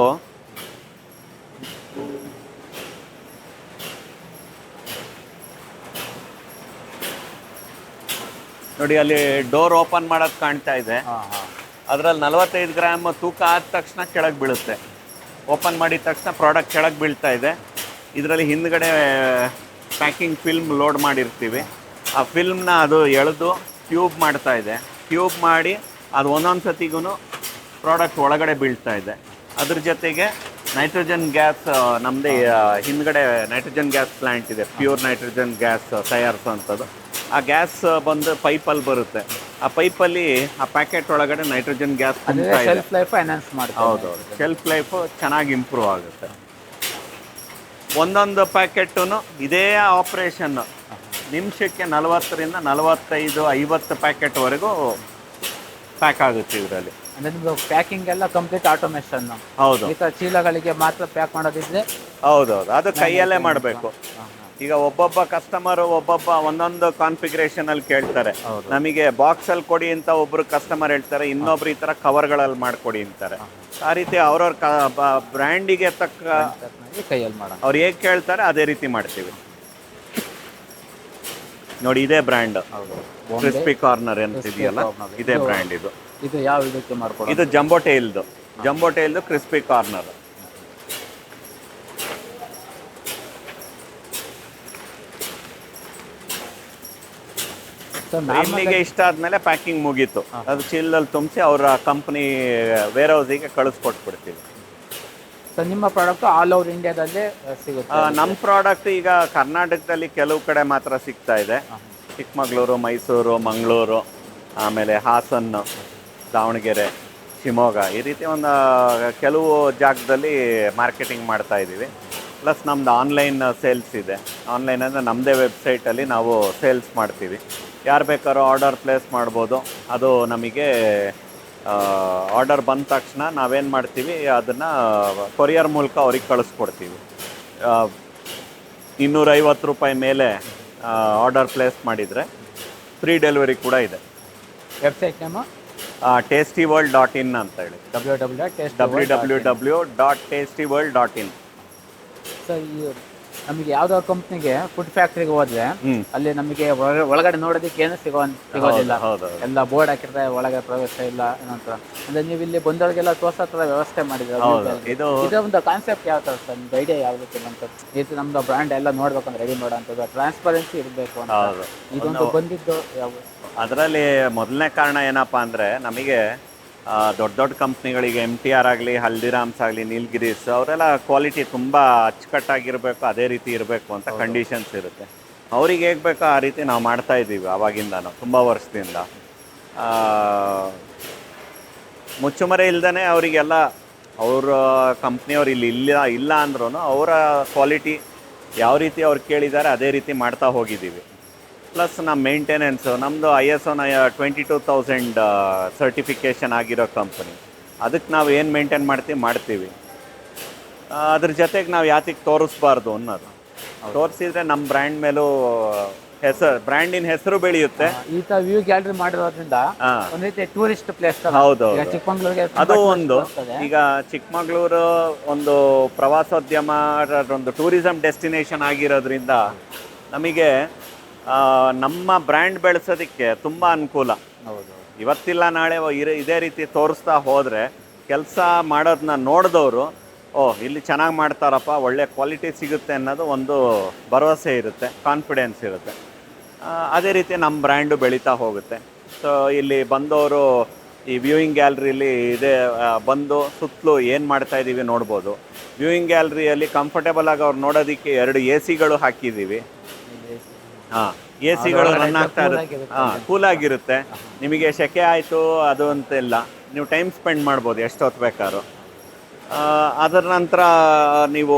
ನೋಡಿ ಅಲ್ಲಿ ಡೋರ್ ಓಪನ್ ಮಾಡೋದು ಕಾಣ್ತಾ ಇದೆ. ಅದರಲ್ಲಿ ನಲವತ್ತೈದು ಗ್ರಾಮ್ ತೂಕ ಆದ ತಕ್ಷಣ ಕೆಳಗೆ ಬೀಳುತ್ತೆ. ಓಪನ್ ಮಾಡಿದ ತಕ್ಷಣ ಪ್ರಾಡಕ್ಟ್ ಕೆಳಗೆ ಬೀಳ್ತಾ ಇದೆ. ಇದರಲ್ಲಿ ಹಿಂದ್ಗಡೆ ಪ್ಯಾಕಿಂಗ್ ಫಿಲ್ಮ್ ಲೋಡ್ ಮಾಡಿರ್ತೀವಿ. ಆ ಫಿಲ್ಮ್ನ ಅದು ಎಳೆದು ಟ್ಯೂಬ್ ಮಾಡ್ತಾ ಇದೆ. ಟ್ಯೂಬ್ ಮಾಡಿ ಅದು ಒಂದೊಂದು ಸತಿಗೂ ಪ್ರಾಡಕ್ಟ್ ಒಳಗಡೆ ಬೀಳ್ತಾ ಇದೆ. ಅದ್ರ ಜೊತೆಗೆ ನೈಟ್ರೋಜನ್ ಗ್ಯಾಸ್ ನಮ್ಮದೇ ಹಿಂದ್ಗಡೆ ನೈಟ್ರೋಜನ್ ಗ್ಯಾಸ್ ಪ್ಲ್ಯಾಂಟ್ ಇದೆ. ಪ್ಯೂರ್ ನೈಟ್ರೋಜನ್ ಗ್ಯಾಸ್ ತಯಾರಿಸೋವಂಥದ್ದು. ಆ ಗ್ಯಾಸ್ ಬಂದು ಪೈಪಲ್ಲಿ ಬರುತ್ತೆ. ಆ ಪೈಪಲ್ಲಿ ಆ ಪ್ಯಾಕೆಟ್ ಒಳಗಡೆ ನೈಟ್ರೋಜನ್ ಗ್ಯಾಸ್ ಶೆಲ್ಫ್ ಲೈಫ್ ಮಾಡ್ತಾರೆ ಹೌದೌದು. ಶೆಲ್ಫ್ ಲೈಫ್ ಚೆನ್ನಾಗಿ ಇಂಪ್ರೂವ್ ಆಗುತ್ತೆ. ಒಂದೊಂದು ಪ್ಯಾಕೆಟು ಇದೇ ಆಪ್ರೇಷನ್ ನಿಮಿಷಕ್ಕೆ ನಲವತ್ತರಿಂದ ನಲವತ್ತೈದು ಐವತ್ತು ಪ್ಯಾಕೆಟ್ವರೆಗೂ ಪ್ಯಾಕ್ ಆಗುತ್ತೆ ಇದರಲ್ಲಿ. ಅಂದರೆ ನಿಮ್ಮದು ಪ್ಯಾಕಿಂಗ್ ಎಲ್ಲ ಕಂಪ್ಲೀಟ್ ಆಟೋಮೇಷನ್ ಹೌದು. ಈ ಥರ ಚೀಲಗಳಿಗೆ ಮಾತ್ರ ಪ್ಯಾಕ್ ಮಾಡೋದಿದ್ರೆ ಹೌದೌದು. ಅದು ಕೈಯಲ್ಲೇ ಮಾಡಬೇಕು. ಈಗ ಒಬ್ಬೊಬ್ಬ ಕಸ್ಟಮರ್ ಒಬ್ಬೊಬ್ಬ ಒಂದೊಂದು ಕಾನ್ಫಿಗರೇಷನ್ ಅಲ್ಲಿ ಕೇಳ್ತಾರೆ. ನಮಗೆ ಬಾಕ್ಸ್ ಅಲ್ಲಿ ಕೊಡಿ ಅಂತ ಒಬ್ರು ಕಸ್ಟಮರ್ ಹೇಳ್ತಾರೆ ಇನ್ನೊಬ್ರು ಈ ತರ ಕವರ್ಗಳಲ್ಲಿ ಮಾಡ್ಕೊಡಿ ಅಂತಾರೆ. ಆ ರೀತಿ ಅವ್ರವ್ರ ಬ್ರ್ಯಾಂಡಿಗೆ ತಕ್ಕ ಕೈಯಲ್ಲಿ ಮಾಡ ಅವ್ರು ಹೇಗೆ ಕೇಳ್ತಾರೆ ಅದೇ ರೀತಿ ಮಾಡ್ತೀವಿ. ನೋಡಿ ಇದೇ ಬ್ರ್ಯಾಂಡ್ ಕ್ರಿಸ್ಪಿ ಕಾರ್ನರ್ ಅಂತಿದೆಯಲ್ಲ ಇದು- ಬ್ರ್ಯಾಂಡ್ ಇದು. ಇದು ಯಾವ ಇದಕ್ಕೆ ಮಾಡ್ಕೊಡಿ ಇದು ಜಂಬೋಟೆ ಇಲ್ದು ಜಂಬೋಟೆ ಇಲ್ದು ಕ್ರಿಸ್ಪಿ ಕಾರ್ನರ್ ಇಲ್ಲಿಗೆ ಇಷ್ಟ ಆದ್ಮೇಲೆ ಪ್ಯಾಕಿಂಗ್ ಮುಗೀತು. ಅದು ಚೀಲದಲ್ಲಿ ತುಂಬಿಸಿ ಅವರ ಕಂಪ್ನಿ ವೇರ್ ಹೌಸಿಗೆ ಕಳಿಸ್ಕೊಟ್ಬಿಡ್ತೀವಿ. ಸೊ ನಿಮ್ಮ ಪ್ರಾಡಕ್ಟ್ ಆಲ್ ಓವರ್ ಇಂಡಿಯಾದಲ್ಲೇ ಸಿಗುತ್ತೆ. ನಮ್ಮ ಪ್ರಾಡಕ್ಟ್ ಈಗ ಕರ್ನಾಟಕದಲ್ಲಿ ಕೆಲವು ಕಡೆ ಮಾತ್ರ ಸಿಗ್ತಾ ಇದೆ. ಚಿಕ್ಕಮಗಳೂರು ಮೈಸೂರು ಮಂಗಳೂರು ಆಮೇಲೆ ಹಾಸನ್ ದಾವಣಗೆರೆ ಶಿವಮೊಗ್ಗ ಈ ರೀತಿ ಒಂದು ಕೆಲವು ಜಾಗದಲ್ಲಿ ಮಾರ್ಕೆಟಿಂಗ್ ಮಾಡ್ತಾ ಇದ್ದೀವಿ. ಪ್ಲಸ್ ನಮ್ದು ಆನ್ಲೈನ್ ಸೇಲ್ಸ್ ಇದೆ. ಆನ್ಲೈನ್ ಅಂದರೆ ನಮ್ಮದೇ ವೆಬ್ಸೈಟಲ್ಲಿ ನಾವು ಸೇಲ್ಸ್ ಮಾಡ್ತೀವಿ. ಯಾರು ಬೇಕಾದ್ರೂ ಆರ್ಡರ್ ಪ್ಲೇಸ್ ಮಾಡ್ಬೋದು. ಅದು ನಮಗೆ ಆರ್ಡರ್ ಬಂದ ತಕ್ಷಣ ನಾವೇನು ಮಾಡ್ತೀವಿ ಅದನ್ನು ಕೊರಿಯರ್ ಮೂಲಕ ಅವ್ರಿಗೆ ಕಳಿಸ್ಕೊಡ್ತೀವಿ. ಇನ್ನೂರೈವತ್ತು ರೂಪಾಯಿ ಮೇಲೆ ಆರ್ಡರ್ ಪ್ಲೇಸ್ ಮಾಡಿದರೆ ಫ್ರೀ ಡೆಲಿವರಿ ಕೂಡ ಇದೆ. Website name tasty world dot in ಅಂತ ಹೇಳಿ. W W W W W dot tasty world dot in so ಈ ನಮಗೆ ಯಾವ್ದೋ ಕಂಪ್ನಿಗೆ ಫುಡ್ ಫ್ಯಾಕ್ಟ್ರಿಗೆ ಹೋದ್ರೆ ಅಲ್ಲಿ ನಮಗೆ ಒಳಗಡೆ ನೋಡೋದಕ್ಕೆ ಏನು ಸಿಗೋ ಸಿಗೋದಿಲ್ಲ. ಎಲ್ಲ ಬೋರ್ಡ್ ಹಾಕಿರ್ತಾರೆ ಒಳಗೆ ಪ್ರವೇಶ ಇಲ್ಲ ಏನಂತ ಅಂದ್ರೆ ನೀವು ಇಲ್ಲಿ ಬಂದವರಿಗೆಲ್ಲ ತೋರ್ಸೋ ತರ ವ್ಯವಸ್ಥೆ ಮಾಡಿದ್ರೆ ಇದು ಇದು ಒಂದು ಕಾನ್ಸೆಪ್ಟ್ ಯಾವ ತರ ಸರ್ ನಿಮ್ದು ಐಡಿಯಾ ಯಾವ್ದಕ್ಕೆ ಅಂತ. ಇದು ನಮ್ದು ಬ್ರ್ಯಾಂಡ್ ಎಲ್ಲ ನೋಡ್ಬೇಕಂದ್ರೆ ರೆಡಿ ಮಾಡೋಂಥದ್ದು ಟ್ರಾನ್ಸ್ಪರೆನ್ಸಿ ಇರಬೇಕು ಅಂತ. ಇದೊಂದು ಬಂದಿದ್ದು ಯಾವ ಅದರಲ್ಲಿ ಮೊದಲನೇ ಕಾರಣ ಏನಪ್ಪಾ ಅಂದ್ರೆ ನಮಗೆ ದೊಡ್ಡ ದೊಡ್ಡ ಕಂಪ್ನಿಗಳಿಗೆ ಎಂ ಟಿ ಆರ್ ಆಗಲಿ ಹಲ್ದಿರಾಮ್ಸ್ ಆಗಲಿ ನೀಲ್ಗಿರೀಸ್ ಅವರೆಲ್ಲ ಕ್ವಾಲಿಟಿ ತುಂಬ ಅಚ್ಚುಕಟ್ಟಾಗಿರಬೇಕು ಅದೇ ರೀತಿ ಇರಬೇಕು ಅಂತ ಕಂಡೀಷನ್ಸ್ ಇರುತ್ತೆ. ಅವ್ರಿಗೆ ಹೇಗೆ ಬೇಕೋ ಆ ರೀತಿ ನಾವು ಮಾಡ್ತಾ ಇದ್ದೀವಿ ಆವಾಗಿಂದನೂ ತುಂಬ ವರ್ಷದಿಂದ. ಮುಚ್ಚುಮರೆ ಇಲ್ಲದೇ ಅವರಿಗೆಲ್ಲ ಅವರ ಕಂಪ್ನಿಯವ್ರು ಇಲ್ಲಿ ಇಲ್ಲ ಇಲ್ಲ ಅಂದ್ರೂ ಅವರ ಕ್ವಾಲಿಟಿ ಯಾವ ರೀತಿ ಅವ್ರು ಕೇಳಿದ್ದಾರೆ ಅದೇ ರೀತಿ ಮಾಡ್ತಾ ಹೋಗಿದ್ದೀವಿ. ಪ್ಲಸ್ ನಮ್ಮ ಮೇಂಟೆನೆನ್ಸು ನಮ್ಮದು I S O twenty two thousand certification ಆಗಿರೋ ಕಂಪ್ನಿ ಅದಕ್ಕೆ ನಾವು ಏನು ಮೇಂಟೈನ್ ಮಾಡ್ತೀವಿ. ಮಾಡ್ತೀವಿ ಅದ್ರ ಜೊತೆಗೆ ನಾವು ಯಾತಿಗೆ ತೋರಿಸ್ಬಾರ್ದು ಅನ್ನೋದು. ತೋರಿಸಿದ್ರೆ ನಮ್ಮ ಬ್ರ್ಯಾಂಡ್ ಮೇಲೂ ಹೆಸರು ಬ್ರ್ಯಾಂಡಿನ ಹೆಸರು ಬೆಳೆಯುತ್ತೆ. ಈ ತರ ವ್ಯೂ ಗ್ಯಾಲರಿ ಮಾಡಿರೋದ್ರಿಂದ ಒಂದ್ ರೀತಿ ಟೂರಿಸ್ಟ್ ಪ್ಲೇಸ್ ಹೌದು ಚಿಕ್ಕಮಂಗ್ಳೂರಿಗೆ ಅದು ಒಂದು. ಈಗ ಚಿಕ್ಕಮಗಳೂರು ಒಂದು ಪ್ರವಾಸೋದ್ಯಮ ಒಂದು ಟೂರಿಸಂ ಡೆಸ್ಟಿನೇಷನ್ ಆಗಿರೋದ್ರಿಂದ ನಮಗೆ ನಮ್ಮ ಬ್ರ್ಯಾಂಡ್ ಬೆಳೆಸೋದಕ್ಕೆ ತುಂಬ ಅನುಕೂಲ. ಹೌದು. ಇವತ್ತಿಲ್ಲ ನಾಳೆ ಇರ- ಇದೇ ರೀತಿ ತೋರಿಸ್ತಾ ಹೋದರೆ ಕೆಲಸ ಮಾಡೋದನ್ನ ನೋಡಿದವರು ಓ ಇಲ್ಲಿ ಚೆನ್ನಾಗಿ ಮಾಡ್ತಾರಪ್ಪ ಒಳ್ಳೆ ಕ್ವಾಲಿಟಿ ಸಿಗುತ್ತೆ ಅನ್ನೋದು ಒಂದು ಭರವಸೆ ಇರುತ್ತೆ ಕಾನ್ಫಿಡೆನ್ಸ್ ಇರುತ್ತೆ. ಅದೇ ರೀತಿ ನಮ್ಮ ಬ್ರ್ಯಾಂಡು ಬೆಳೀತಾ ಹೋಗುತ್ತೆ. ಸೊ ಇಲ್ಲಿ ಬಂದವರು ಈ ವ್ಯೂಯಿಂಗ್ ಗ್ಯಾಲ್ರಿಲಿ ಇದೇ ಬಂದು ಸುತ್ತಲೂ ಏನು ಮಾಡ್ತಾ ಇದ್ದೀವಿ ನೋಡ್ಬೋದು. ವ್ಯೂಯಿಂಗ್ ಗ್ಯಾಲ್ರಿಯಲ್ಲಿ ಕಂಫರ್ಟೇಬಲ್ ಆಗಿ ಅವ್ರು ನೋಡೋದಕ್ಕೆ ಎರಡು ಎ ಸಿಗಳು ಹಾಕಿದ್ದೀವಿ. ಹಾಂ ಎ ಸಿಗಳು ರನ್ ಆಗ್ತಾ ಇರುತ್ತೆ ಹಾಂ ಕೂಲ್ ಆಗಿರುತ್ತೆ ನಿಮಗೆ ಸೆಕೆ ಆಯಿತು ಅದು ಅಂತಿಲ್ಲ ನೀವು ಟೈಮ್ ಸ್ಪೆಂಡ್ ಮಾಡ್ಬೋದು ಎಷ್ಟೊತ್ತು ಬೇಕಾದ್ರೂ. ಆ, ಅದರ ನಂತರ ನೀವು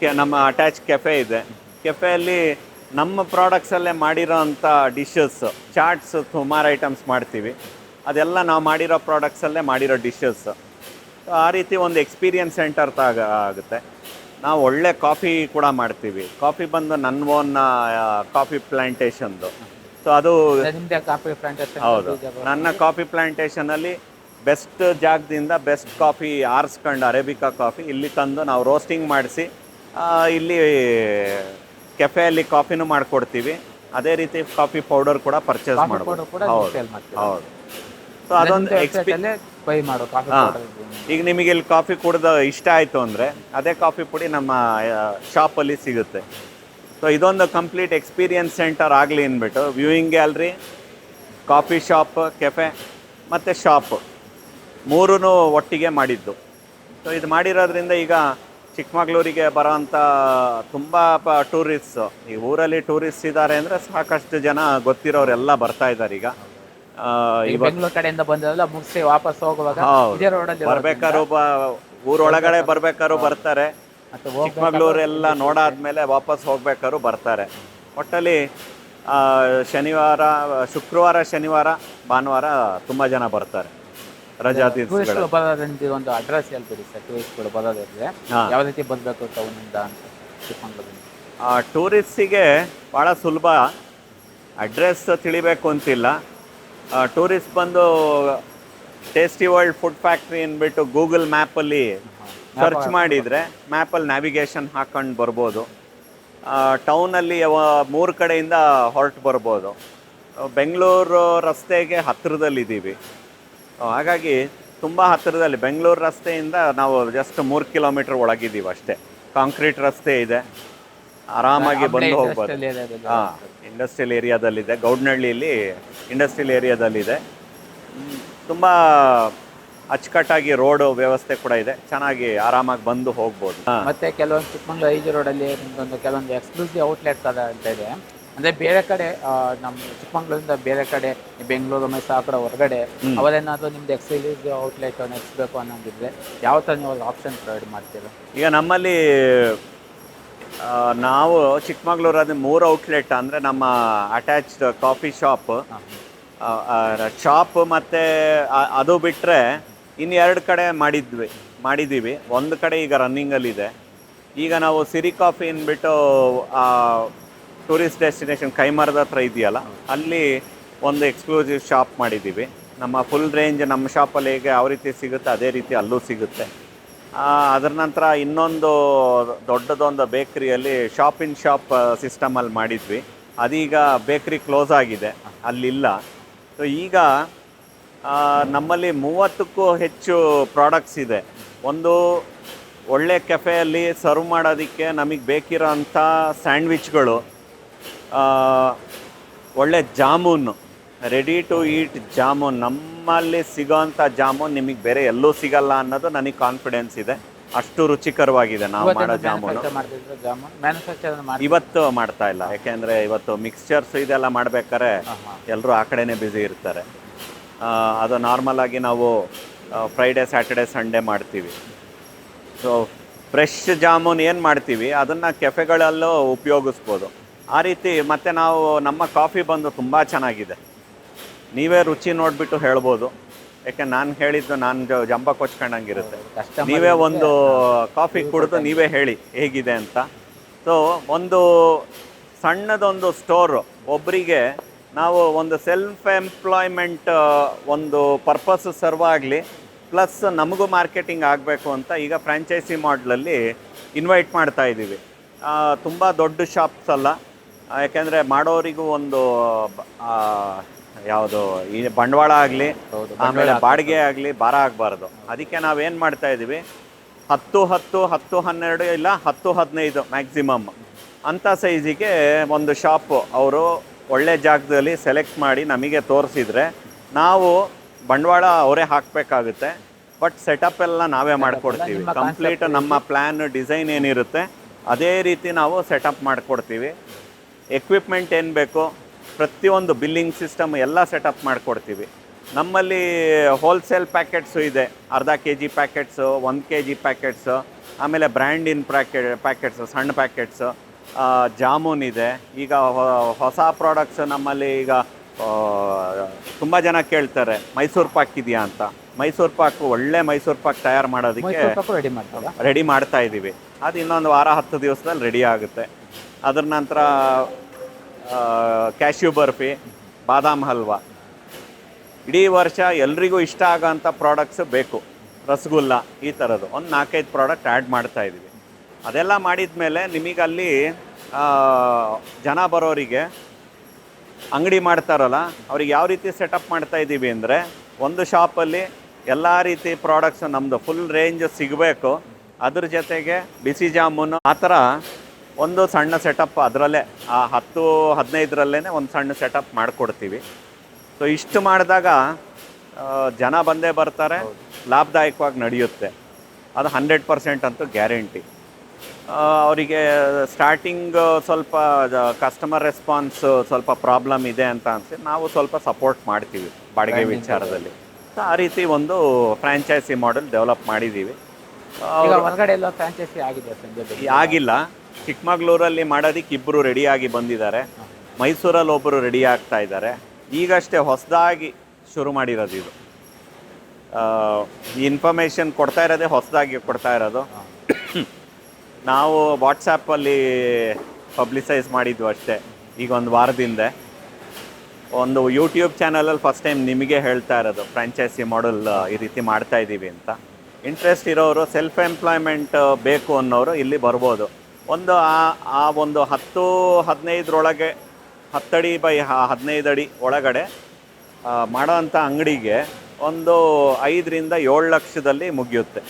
ಕೆ- ನಮ್ಮ ಅಟ್ಯಾಚ್ ಕೆಫೆ ಇದೆ. ಕೆಫೆಯಲ್ಲಿ ನಮ್ಮ ಪ್ರಾಡಕ್ಟ್ಸಲ್ಲೇ ಮಾಡಿರೋ ಅಂಥ ಡಿಶಸ್ ಚಾಟ್ಸ್ ಸುಮಾರು ಐಟಮ್ಸ್ ಮಾಡ್ತೀವಿ. ಅದೆಲ್ಲ ನಾವು ಮಾಡಿರೋ ಪ್ರಾಡಕ್ಟ್ಸಲ್ಲೇ ಮಾಡಿರೋ ಡಿಶಸ್ ಆ ರೀತಿ ಒಂದು ಎಕ್ಸ್ಪೀರಿಯನ್ಸ್ ಸೆಂಟರ್ ತಾಗ ಆಗುತ್ತೆ. ನಾವು ಒಳ್ಳೆ ಕಾಫಿ ಕೂಡ ಮಾಡ್ತೀವಿ. ಕಾಫಿ ಬಂದು ನನ್ನ ಓನ್ ಕಾಫಿ ಪ್ಲಾಂಟೇಶನ್ದು ಸೊ ಅದು ಕಾಫಿ ಪ್ಲಾಂಟೇಶನ್ ಹೌದು. ನನ್ನ ಕಾಫಿ ಪ್ಲಾಂಟೇಶನಲ್ಲಿ ಬೆಸ್ಟ್ ಜಾಗದಿಂದ ಬೆಸ್ಟ್ ಕಾಫಿ ಆರಿಸ್ಕೊಂಡು ಅರೇಬಿಕಾ ಕಾಫಿ ಇಲ್ಲಿ ತಂದು ನಾವು ರೋಸ್ಟಿಂಗ್ ಮಾಡಿಸಿ ಇಲ್ಲಿ ಕೆಫೆಯಲ್ಲಿ ಕಾಫಿನೂ ಮಾಡ್ಕೊಡ್ತೀವಿ. ಅದೇ ರೀತಿ ಕಾಫಿ ಪೌಡರ್ ಕೂಡ ಪರ್ಚೇಸ್ ಮಾಡ್ಬೋದು. ಹೌದು ಸೊ ಅದೊಂದು ಎಕ್ಸ್ಪಿ ಅಲ್ಲೇ ಬೈ ಮಾಡೋ ಕಾಫಿ ಈಗ ನಿಮಗೆ ಇಲ್ಲಿ ಕಾಫಿ ಕುಡ್ದು ಇಷ್ಟ ಆಯಿತು ಅಂದರೆ ಅದೇ ಕಾಫಿ ಪುಡಿ ನಮ್ಮ ಶಾಪಲ್ಲಿ ಸಿಗುತ್ತೆ. ಸೊ ಇದೊಂದು ಕಂಪ್ಲೀಟ್ ಎಕ್ಸ್ಪೀರಿಯನ್ಸ್ ಸೆಂಟರ್ ಆಗಲಿ ಅಂದ್ಬಿಟ್ಟು viewing gallery coffee shop cafe ಮತ್ತು ಶಾಪ್ ಮೂರೂ ಒಟ್ಟಿಗೆ ಮಾಡಿದ್ದು. ಸೊ ಇದು ಮಾಡಿರೋದ್ರಿಂದ ಈಗ ಚಿಕ್ಕಮಗಳೂರಿಗೆ ಬರೋವಂಥ ತುಂಬ ಪ ಟೂರಿಸ್ಟ್ಸ್ ಈ ಊರಲ್ಲಿ ಟೂರಿಸ್ಟ್ ಇದ್ದಾರೆ ಅಂದರೆ ಸಾಕಷ್ಟು ಜನ ಗೊತ್ತಿರೋರೆಲ್ಲ ಬರ್ತಾ ಇದ್ದಾರೆ ಈಗ. ಬೆಂಗಳೂರು ಕಡೆಯಿಂದ ಬಂದಿರಲ್ಲ ಮುಗಿಸಿ ವಾಪಸ್ ಹೋಗುವಾಗ ಇದೇ ರೋಡಲ್ಲಿ ಬರ್ಬೇಕಾದ್ರು ಊರೊಳಗಡೆ ಬರ್ಬೇಕಾದ್ರು ಬರ್ತಾರೆ. ಚಿಕ್ಕಮಗಳೂರೆಲ್ಲ ನೋಡಾದ್ಮೇಲೆ ವಾಪಸ್ ಹೋಗ್ಬೇಕಾದ್ರು ಬರ್ತಾರೆ. ಒಟ್ಟಲ್ಲಿ ಆ, ಶನಿವಾರ ಶುಕ್ರವಾರ ಶನಿವಾರ ಭಾನುವಾರ ತುಂಬ ಜನ ಬರ್ತಾರೆ. ರಜಾ ಟೂರಿಸ್ಟ್ಗಳು ಬರೋದ್ರಿಂದ ಒಂದು ಅಡ್ರೆಸ್ ಹೇಳ್ಬಿಡಿ ಸರ್ ಟೂರಿಸ್ಟ್ಗಳು ಬರೋದಿದ್ರೆ. ಯಾವ ರೀತಿ ಬರಬೇಕು ಟೌನಿಂದ ಅಂತ ಚಿಕ್ಕಮಂಗ್ಳೂರಿಂದ? ಟೂರಿಸ್ಟಿಗೆ ಭಾಳ ಸುಲಭ. ಅಡ್ರೆಸ್ ತಿಳಿಬೇಕು ಅಂತಿಲ್ಲ. ಟೂರಿಸ್ಟ್ ಬಂದು ಟೇಸ್ಟಿ ವರ್ಲ್ಡ್ ಫುಡ್ ಫ್ಯಾಕ್ಟ್ರಿ ಅಂದ್ಬಿಟ್ಟು ಗೂಗಲ್ ಮ್ಯಾಪಲ್ಲಿ ಸರ್ಚ್ ಮಾಡಿದರೆ ಮ್ಯಾಪಲ್ಲಿ ನ್ಯಾವಿಗೇಷನ್ ಹಾಕೊಂಡು ಬರ್ಬೋದು. ಟೌನಲ್ಲಿ ಮೂರು ಕಡೆಯಿಂದ ಹೊರಟು ಬರ್ಬೋದು. ಬೆಂಗಳೂರು ರಸ್ತೆಗೆ ಹತ್ತಿರದಲ್ಲಿದ್ದೀವಿ. ಹಾಗಾಗಿ ತುಂಬ ಹತ್ತಿರದಲ್ಲಿ ಬೆಂಗಳೂರು ರಸ್ತೆಯಿಂದ ನಾವು ಜಸ್ಟ್ ಮೂರು ಕಿಲೋಮೀಟ್ರ್ ಒಳಗಿದ್ದೀವಿ ಅಷ್ಟೇ. ಕಾಂಕ್ರೀಟ್ ರಸ್ತೆ ಇದೆ. ಆರಾಮಾಗಿ ಬಂದು ಹೋಗ್ಬೋದು. ಹಾಂ ಇಂಡಸ್ಟ್ರಿಯಲ್ ಏರಿಯಾದಲ್ಲಿದೆ ಗೌಡನಹಳ್ಳಿಯಲ್ಲಿ ಇಂಡಸ್ಟ್ರಿಯಲ್ ಏರಿಯಾದಲ್ಲಿದೆ ತುಂಬ ಅಚ್ಚುಕಟ್ಟಾಗಿ ರೋಡ್ ವ್ಯವಸ್ಥೆ ಕೂಡ ಇದೆ. ಚೆನ್ನಾಗಿ ಆರಾಮಾಗಿ ಬಂದು ಹೋಗ್ಬೋದು. ಮತ್ತೆ ಕೆಲವೊಂದು ಚಿಕ್ಕಮಂಗ್ಳೂರು ಐಜಿ ರೋಡಲ್ಲಿ ನಿಮ್ದೊಂದು ಕೆಲವೊಂದು ಎಕ್ಸ್ಕ್ಲೂಸಿವ್ ಔಟ್ಲೆಟ್ ಅದ ಅಂತ ಇದೆ. ಅಂದ್ರೆ ಬೇರೆ ಕಡೆ ನಮ್ಮ ಚಿಕ್ಕಮಂಗ್ಳೂರಿಂದ ಬೇರೆ ಕಡೆ ಬೆಂಗಳೂರು ಮೈಸೂರು ಆ ಕಡೆ ಹೊರಗಡೆ ಅವರೇನಾದ್ರೂ ನಿಮ್ದು ಎಕ್ಸ್ಕ್ಲೂಸಿವ್ ಔಟ್ಲೆಟ್ ನೆಕ್ಸ್ಬೇಕು ಅನ್ನೋದಿದ್ರೆ ಯಾವ ಥರ ನೀವು ಆಪ್ಷನ್ ಪ್ರೊವೈಡ್ ಮಾಡ್ತೀರಾ? ಈಗ ನಮ್ಮಲ್ಲಿ ನಾವು ಚಿಕ್ಕಮಗಳೂರಲ್ಲಿ ಮೂರು ಔಟ್ಲೆಟ್ ಅಂದರೆ ನಮ್ಮ ಅಟ್ಯಾಚ್ಡ್ ಕಾಫಿ ಶಾಪ್ ಶಾಪ್ ಮತ್ತು ಅದು ಬಿಟ್ಟರೆ ಎರಡು ಕಡೆ ಮಾಡಿದ್ವಿ, ಮಾಡಿದ್ದೀವಿ. ಒಂದು ಕಡೆ ಈಗ ರನ್ನಿಂಗಲ್ಲಿದೆ ಈಗ ನಾವು ಸಿರಿ ಕಾಫಿ ಅಂದ್ಬಿಟ್ಟು ಟೂರಿಸ್ಟ್ ಡೆಸ್ಟಿನೇಷನ್ ಕೈಮರದ ಹತ್ರ ಇದೆಯಲ್ಲ, ಅಲ್ಲಿ ಒಂದು ಎಕ್ಸ್ಕ್ಲೂಸಿವ್ ಶಾಪ್ ಮಾಡಿದ್ದೀವಿ. ನಮ್ಮ ಫುಲ್ ರೇಂಜ್ ನಮ್ಮ ಶಾಪಲ್ಲಿ ಹೇಗೆ ಯಾವ ರೀತಿ ಸಿಗುತ್ತೆ, ಅದೇ ರೀತಿ ಅಲ್ಲೂ ಸಿಗುತ್ತೆ. ಅದರ ನಂತರ ಇನ್ನೊಂದು ದೊಡ್ಡದೊಂದು ಬೇಕ್ರಿಯಲ್ಲಿ ಶಾಪ್ ಇನ್ ಶಾಪ್ ಸಿಸ್ಟಮಲ್ಲಿ ಮಾಡಿದ್ವಿ. ಅದೀಗ ಬೇಕ್ರಿ ಕ್ಲೋಸ್ ಆಗಿದೆ. ಅಲ್ಲಿಲ್ಲ. ಸೊ ಈಗ ನಮ್ಮಲ್ಲಿ ಮೂವತ್ತಕ್ಕೂ ಹೆಚ್ಚು ಪ್ರಾಡಕ್ಟ್ಸ್ ಇದೆ. ಒಂದು ಒಳ್ಳೆ ಕೆಫೆಯಲ್ಲಿ ಸರ್ವ್ ಮಾಡೋದಕ್ಕೆ ನಮಗೆ ಬೇಕಿರೋ ಅಂಥ ಸ್ಯಾಂಡ್ವಿಚ್ಗಳು ಒಳ್ಳೆ jamun. Ready to eat jamun. ನಮ್ಮಲ್ಲಿ ಸಿಗೋಂಥ ಜಾಮೂನ್ ನಿಮಗೆ ಬೇರೆ ಎಲ್ಲೂ ಸಿಗಲ್ಲ ಅನ್ನೋದು ನನಗೆ ಕಾನ್ಫಿಡೆನ್ಸ್ ಇದೆ. ಅಷ್ಟು ರುಚಿಕರವಾಗಿದೆ ನಾವು ಮಾಡೋ ಜಾಮೂನು. ಇವತ್ತು ಮಾಡ್ತಾ ಇಲ್ಲ. ಯಾಕೆಂದರೆ ಇವತ್ತು ಮಿಕ್ಸ್ಚರ್ಸ್ ಇದೆಲ್ಲ ಮಾಡ್ಬೇಕಾದ್ರೆ ಎಲ್ಲರೂ ಆ ಕಡೆನೇ ಬ್ಯುಸಿ ಇರ್ತಾರೆ. ಅದು ನಾರ್ಮಲ್ ಆಗಿ ನಾವು ಫ್ರೈಡೇ ಸ್ಯಾಟರ್ಡೆ ಸಂಡೇ ಮಾಡ್ತೀವಿ. ಸೊ ಫ್ರೆಶ್ ಜಾಮೂನ್ ಏನು ಮಾಡ್ತೀವಿ? ಅದನ್ನು ಕೆಫೆಗಳಲ್ಲೂ ಉಪಯೋಗಿಸ್ಬೋದು. ಆ ರೀತಿ ಮತ್ತು ನಾವು ನಮ್ಮ ಕಾಫಿ ಬಂದು ತುಂಬ ಚೆನ್ನಾಗಿದೆ. ನೀವೇ ರುಚಿ ನೋಡಿಬಿಟ್ಟು ಹೇಳ್ಬೋದು. ಯಾಕೆ ನಾನು ಹೇಳಿದ್ದು ನಾನು ಜಂಬ ಕೊಚ್ಕೊಂಡಂಗಿರುತ್ತೆ. ನೀವೇ ಒಂದು ಕಾಫಿ ಕುಡಿದು ನೀವೇ ಹೇಳಿ ಹೇಗಿದೆ ಅಂತ. ಸೊ ಒಂದು ಸಣ್ಣದೊಂದು ಸ್ಟೋರು ಒಬ್ಬರಿಗೆ ನಾವು ಒಂದು ಸೆಲ್ಫ್ ಎಂಪ್ಲಾಯ್ಮೆಂಟ್ ಒಂದು ಪರ್ಪಸ್ ಸರ್ವ್ ಆಗಲಿ ಪ್ಲಸ್ ನಮಗೂ ಮಾರ್ಕೆಟಿಂಗ್ ಆಗಬೇಕು ಅಂತ ಈಗ ಫ್ರ್ಯಾಂಚೈಸಿ ಮಾಡಲಲ್ಲಿ ಇನ್ವೈಟ್ ಮಾಡ್ತಾ ಇದ್ದೀವಿ. ತುಂಬ ದೊಡ್ಡ ಶಾಪ್ಸ್ ಅಲ್ಲ. ಯಾಕೆಂದರೆ ಮಾಡೋರಿಗೂ ಒಂದು ಯಾವುದು ಈ ಬಂಡವಾಳ ಆಗಲಿ ಆಮೇಲೆ ಬಾಡಿಗೆ ಆಗಲಿ ಭಾರ ಆಗಬಾರ್ದು. ಅದಕ್ಕೆ ನಾವೇನು ಮಾಡ್ತಾ ಇದ್ದೀವಿ ಹತ್ತು ಹತ್ತು ಹತ್ತು ಹನ್ನೆರಡು ಇಲ್ಲ ಹತ್ತು ಹದಿನೈದು ಮ್ಯಾಕ್ಸಿಮಮ್ ಅಂಥ ಸೈಜಿಗೆ ಒಂದು ಶಾಪು ಅವರು ಒಳ್ಳೆ ಜಾಗದಲ್ಲಿ ಸೆಲೆಕ್ಟ್ ಮಾಡಿ ನಮಗೆ ತೋರಿಸಿದ್ರೆ ನಾವು ಬಂಡವಾಳ ಅವರೇ ಹಾಕಬೇಕಾಗುತ್ತೆ. ಬಟ್ ಸೆಟಪ್ ಎಲ್ಲ ನಾವೇ ಮಾಡಿಕೊಡ್ತೀವಿ. ಕಂಪ್ಲೀಟ್ ನಮ್ಮ ಪ್ಲ್ಯಾನ್ ಡಿಸೈನ್ ಏನಿರುತ್ತೆ ಅದೇ ರೀತಿ ನಾವು ಸೆಟಪ್ ಮಾಡಿಕೊಡ್ತೀವಿ. ಎಕ್ವಿಪ್ಮೆಂಟ್ ಏನು ಬೇಕೋ? ಪ್ರತಿಯೊಂದು ಬಿಲ್ಲಿಂಗ್ ಸಿಸ್ಟಮ್ ಎಲ್ಲ ಸೆಟಪ್ ಮಾಡಿಕೊಡ್ತೀವಿ. ನಮ್ಮಲ್ಲಿ ಹೋಲ್ಸೇಲ್ ಪ್ಯಾಕೆಟ್ಸು ಇದೆ. ಅರ್ಧ ಕೆ ಜಿ ಪ್ಯಾಕೆಟ್ಸು ಒಂದು ಕೆ ಜಿ ಪ್ಯಾಕೆಟ್ಸು ಆಮೇಲೆ ಬ್ರ್ಯಾಂಡಿನ ಪ್ಯಾಕೆ ಪ್ಯಾಕೆಟ್ಸು ಸಣ್ಣ ಪ್ಯಾಕೆಟ್ಸು ಜಾಮೂನ್ ಇದೆ. ಈಗ ಹೊ- ಹೊಸ ಪ್ರಾಡಕ್ಟ್ಸ್ ನಮ್ಮಲ್ಲಿ ಈಗ ತುಂಬ ಜನ ಕೇಳ್ತಾರೆ ಮೈಸೂರು ಪಾಕ್ ಇದೆಯಾ ಅಂತ. ಮೈಸೂರು ಪಾಕ್ ಒಳ್ಳೆ ಮೈಸೂರು ಪಾಕ್ ತಯಾರು ಮಾಡೋದಕ್ಕೆ ರೆಡಿ ಮಾಡ್ತಾ ಇದ್ದೀವಿ ಅದು ಇನ್ನೊಂದು ವಾರ ಹತ್ತು ದಿವಸದಲ್ಲಿ ರೆಡಿ ಆಗುತ್ತೆ. ಅದರ ನಂತರ ಕ್ಯಾಶ್ಯೂ ಬರ್ಫಿ, ಬಾದಾಮ್ ಹಲ್ವಾ. ಇಡೀ ವರ್ಷ ಎಲ್ರಿಗೂ ಇಷ್ಟ ಆಗೋಂಥ ಪ್ರಾಡಕ್ಟ್ಸ್ ಬೇಕು. ರಸಗುಲ್ಲ, ಈ ಥರದ್ದು ಒಂದು ನಾಲ್ಕೈದು ಪ್ರಾಡಕ್ಟ್ ಆ್ಯಡ್ ಮಾಡ್ತಾ ಇದ್ದೀವಿ ಅದೆಲ್ಲ ಮಾಡಿದ ಮೇಲೆ ನಿಮಗಲ್ಲಿ ಜನ ಬರೋರಿಗೆ ಅಂಗಡಿ ಮಾಡ್ತಾರಲ್ಲ, ಅವ್ರಿಗೆ ಯಾವ ರೀತಿ ಸೆಟಪ್ ಮಾಡ್ತಾ ಇದ್ದೀವಿ ಅಂದರೆ, ಒಂದು ಶಾಪಲ್ಲಿ ಎಲ್ಲ ರೀತಿ ಪ್ರಾಡಕ್ಟ್ಸ್ ನಮ್ಮದು ಫುಲ್ ರೇಂಜ್ ಸಿಗಬೇಕು. ಅದ್ರ ಜೊತೆಗೆ ಬಿಸಿ ಜಾಮೂನು, ಆ ಥರ ಒಂದು ಸಣ್ಣ ಸೆಟಪ್ ಅದರಲ್ಲೇ ಆ ಹತ್ತು ಹದಿನೈದರಲ್ಲೇ ಒಂದು ಸಣ್ಣ ಸೆಟಪ್ ಮಾಡಿಕೊಡ್ತೀವಿ. ಸೊ ಇಷ್ಟು ಮಾಡಿದಾಗ ಜನ ಬಂದೇ ಬರ್ತಾರೆ ಲಾಭದಾಯಕವಾಗಿ ನಡೆಯುತ್ತೆ. ಅದು ಹಂಡ್ರೆಡ್ ಪರ್ಸೆಂಟ್ ಅಂತೂ ಗ್ಯಾರಂಟಿ. ಅವರಿಗೆ ಸ್ಟಾರ್ಟಿಂಗ್ ಸ್ವಲ್ಪ ಕಸ್ಟಮರ್ ರೆಸ್ಪಾನ್ಸ್ ಸ್ವಲ್ಪ ಪ್ರಾಬ್ಲಮ್ ಇದೆ ಅಂತ ಅನ್ಸಿ ನಾವು ಸ್ವಲ್ಪ ಸಪೋರ್ಟ್ ಮಾಡ್ತೀವಿ ಬಾಡಿಗೆ ವಿಚಾರದಲ್ಲಿ. ಸೊ ಆ ರೀತಿ ಒಂದು ಫ್ರ್ಯಾಂಚೈಸಿ ಮಾಡೆಲ್ ಡೆವಲಪ್ ಮಾಡಿದ್ದೀವಿ. ಆಗಿಲ್ಲ. ಚಿಕ್ಕಮಗಳೂರಲ್ಲಿ ಮಾಡೋದಕ್ಕೆ ಇಬ್ಬರು ರೆಡಿಯಾಗಿ ಬಂದಿದ್ದಾರೆ. ಮೈಸೂರಲ್ಲಿ ಒಬ್ಬರು ರೆಡಿ ಆಗ್ತಾ ಇದ್ದಾರೆ. ಈಗಷ್ಟೇ ಹೊಸದಾಗಿ ಶುರು ಮಾಡಿರೋದು ಇದು. ಈ ಇನ್ಫಾರ್ಮೇಷನ್ ಕೊಡ್ತಾ ಇರೋದೇ ಹೊಸದಾಗಿ ಕೊಡ್ತಾ ಇರೋದು. ನಾವು ವಾಟ್ಸಪ್ಪಲ್ಲಿ ಪಬ್ಲಿಸೈಸ್ ಮಾಡಿದ್ವು ಅಷ್ಟೇ, ಈಗ ಒಂದು ವಾರದಿಂದ. ಒಂದು ಯೂಟ್ಯೂಬ್ ಚಾನಲಲ್ಲಿ ಫಸ್ಟ್ ಟೈಮ್ ನಿಮಗೆ ಹೇಳ್ತಾ ಇರೋದು ಫ್ರಾಂಚೈಸಿ ಮಾಡೆಲ್ ಈ ರೀತಿ ಮಾಡ್ತಾ ಇದ್ದೀವಿ ಅಂತ. ಇಂಟ್ರೆಸ್ಟ್ ಇರೋರು ಸೆಲ್ಫ್ ಎಂಪ್ಲಾಯ್ಮೆಂಟ್ ಬೇಕು ಅನ್ನೋರು ಇಲ್ಲಿ ಬರ್ಬೋದು. ಒಂದು ಆ ಆ ಒಂದು ಹತ್ತು ಹದಿನೈದರೊಳಗೆ, ಹತ್ತಡಿ ಬೈ ಹದಿನೈದು ಅಡಿ ಒಳಗಡೆ ಮಾಡೋ ಅಂಥ ಅಂಗಡಿಗೆ ಒಂದು ಐದರಿಂದ ಏಳು ಲಕ್ಷದಲ್ಲಿ ಮುಗಿಯುತ್ತೆ.